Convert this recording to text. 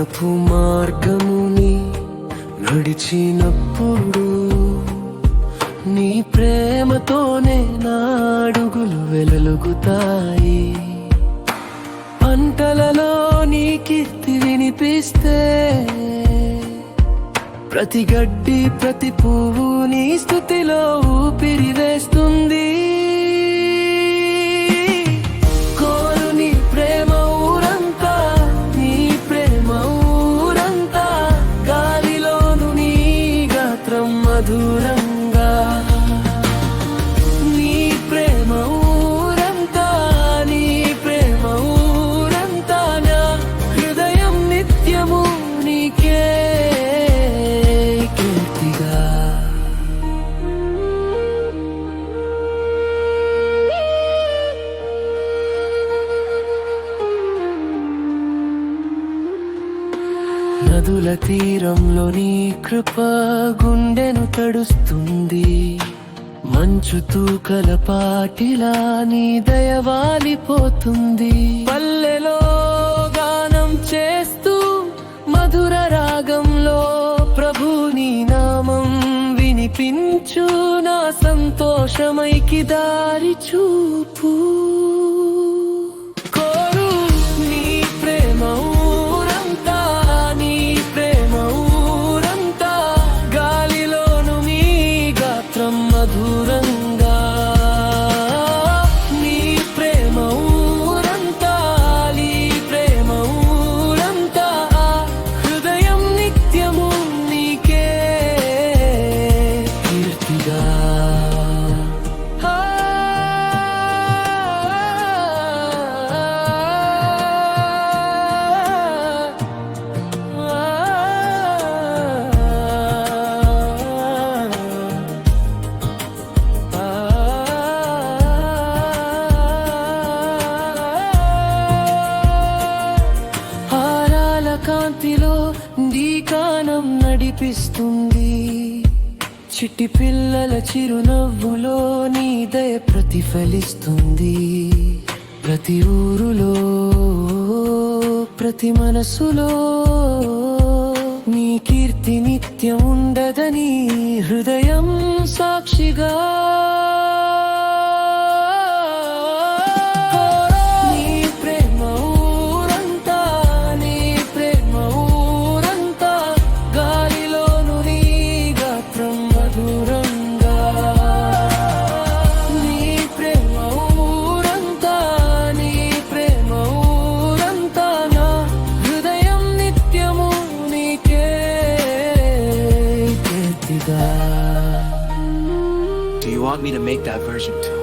జ్ఞానపు మార్గముని నడిచినప్పుడు నీ ప్రేమతోనే నాడుగులు వెలుగుతాయి పంటలలో నీ కీర్తి వినిపిస్తే ప్రతి గడ్డి ప్రతి పువ్వు నీ స్థుతిలో ఊపిరి వేస్తుంది. অধুরা నదుల తీరంలో నీ కృప గుండెను తడుస్తుంది. మంచు తూకల పాటిలా నీ దయవాలిపోతుంది పల్లెలో గానం చేస్తూ మధుర రాగంలో ప్రభు నీ నామం వినిపించు. నా సంతోషమైకి దారి చూపు. మధురంగా నడిపిస్తుంది. చిట్టి పిల్లల చిరునవ్వులో నీ దయ ప్రతిఫలిస్తుంది. ప్రతి ఊరులో ప్రతి మనసులో నీ కీర్తి నిత్యం ఉండదని హృదయం సాక్షిగా want me to make that version too?